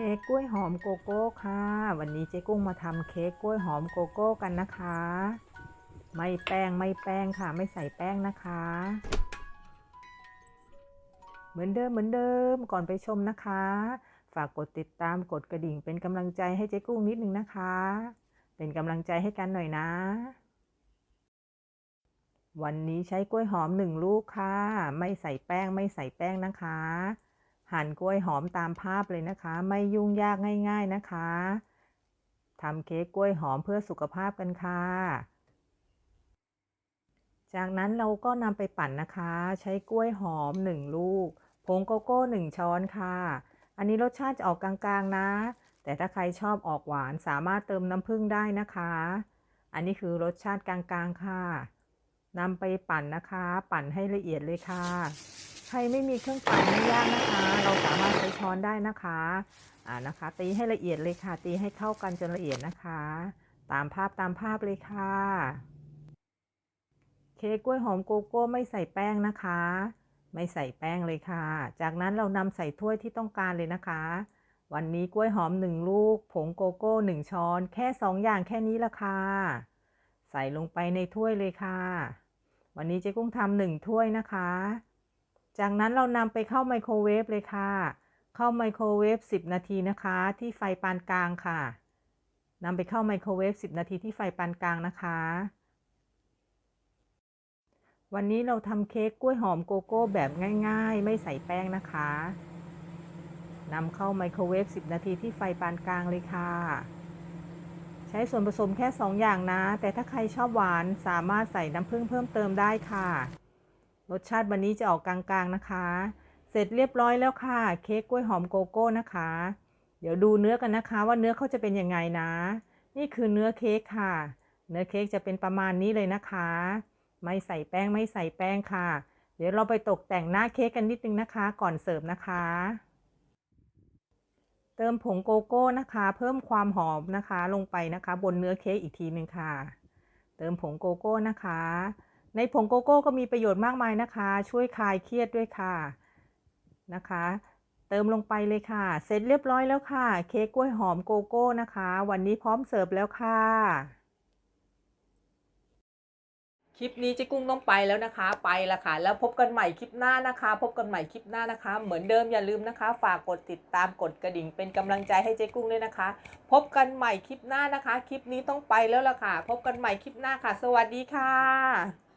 ค้กกล้วยหอมโกโก้ค่ะ วันนี้เจ๊กุ้งมาทำเค้กกล้วยหอมโกโก้กันนะคะ ไม่แป้งไม่แป้งค่ะ ไม่ใส่แป้งนะคะ เหมือนเดิมเหมือนเดิมก่อนไปชมนะคะ ฝากกดติดตามกดกระดิ่งเป็นกำลังใจให้เจ๊กุ้งนิดนึงนะคะ เป็นกำลังใจให้กันหน่อยนะ วันนี้ใช้กล้วยหอมหนึ่งลูกค่ะ ไม่ใส่แป้งไม่ใส่แป้งนะคะ หั่นกล้วยหอมตามภาพเลยนะคะ ไม่ยุ่งยากง่าย ๆนะคะทำเค้กกล้วยหอมเพื่อสุขภาพกันค่ะ จากนั้นเราก็นำไปปั่นนะคะ ใช้กล้วยหอม 1 ลูก ผงโกโก้ 1 ช้อนค่ะ อันนี้รสชาติจะออกกลางๆนะ แต่ถ้าใครชอบออกหวานสามารถเติมน้ำผึ้งได้นะคะ อันนี้คือรสชาติกลางๆค่ะนำไปปั่นนะคะ ปั่นให้ละเอียดเลยค่ะ ใครไม่มีเครื่องปั่นไม่ยากนะคะ เราสามารถใช้ช้อนได้นะคะ อ่านะคะ ตีให้ละเอียดเลยค่ะ ตีให้เข้ากันจนละเอียดนะคะ ตามภาพตามภาพเลยค่ะ เค้กกล้วยหอมโกโก้ไม่ใส่แป้งนะคะ ไม่ใส่แป้งเลยค่ะ จากนั้นเรานำใส่ถ้วยที่ต้องการเลยนะคะ วันนี้กล้วยหอม1ลูก ผงโกโก้1ช้อน แค่2อย่างแค่นี้ละค่ะ ใส่ลงไปในถ้วยเลยค่ะ วันนี้เจ๊กุ้งทำหนึ่งถ้วยนะคะ จากนั้นเรานำไปเข้าไมโครเวฟเลยค่ะ เข้าไมโครเวฟ10 นาทีนะคะ ที่ไฟปานกลางค่ะนำไปเข้าไมโครเวฟ10 นาทีที่ไฟปานกลางนะคะ วันนี้เราทำเค้กกล้วยหอมโกโก้แบบง่าย ๆ ไม่ใส่แป้งนะคะนำเข้าไมโครเวฟ10 นาทีที่ไฟปานกลางเลยค่ะ ใช้ส่วนผสมแค่ 2 อย่างนะ แต่ถ้าใครชอบหวานสามารถใส่น้ำผึ้งเพิ่มเติมได้ค่ะ รสชาติวันนี้จะออกกลางๆนะคะ เสร็จเรียบร้อยแล้วค่ะ เค้กกล้วยหอมโกโก้นะคะ เดี๋ยวดูเนื้อกันนะคะ ว่าเนื้อเขาจะเป็นยังไงนะ นี่คือเนื้อเค้กค่ะ เนื้อเค้กจะเป็นประมาณนี้เลยนะคะ ไม่ใส่แป้งไม่ใส่แป้งค่ะ เดี๋ยวเราไปตกแต่งหน้าเค้กกันนิดนึงนะคะ ก่อนเสิร์ฟนะคะ เติมผงโกโก้นะคะ เพิ่มความหอมนะคะ ลงไปนะคะ บนเนื้อเค้กอีกทีหนึ่งค่ะ เติมผงโกโก้นะคะ ในผงโกโก้ก็มีประโยชน์มากมายนะคะ ช่วยคลายเครียดด้วยค่ะนะคะ เติมลงไปเลยค่ะ เสร็จเรียบร้อยแล้วค่ะ เค้กกล้วยหอมโกโก้นะคะ วันนี้พร้อมเสิร์ฟแล้วค่ะ คลิปนี้เจ๊กุ้งต้องไปแล้วนะคะ ไปละค่ะ แล้วพบกันใหม่คลิปหน้านะคะ พบกันใหม่คลิปหน้านะคะ เหมือนเดิมอย่าลืมนะคะ ฝากกดติดตามกดกระดิ่งเป็นกำลังใจให้เจ๊กุ้งด้วยนะคะ พบกันใหม่คลิปหน้านะคะ คลิปนี้ต้องไปแล้วละค่ะ พบกันใหม่คลิปหน้าค่ะ สวัสดีค่ะ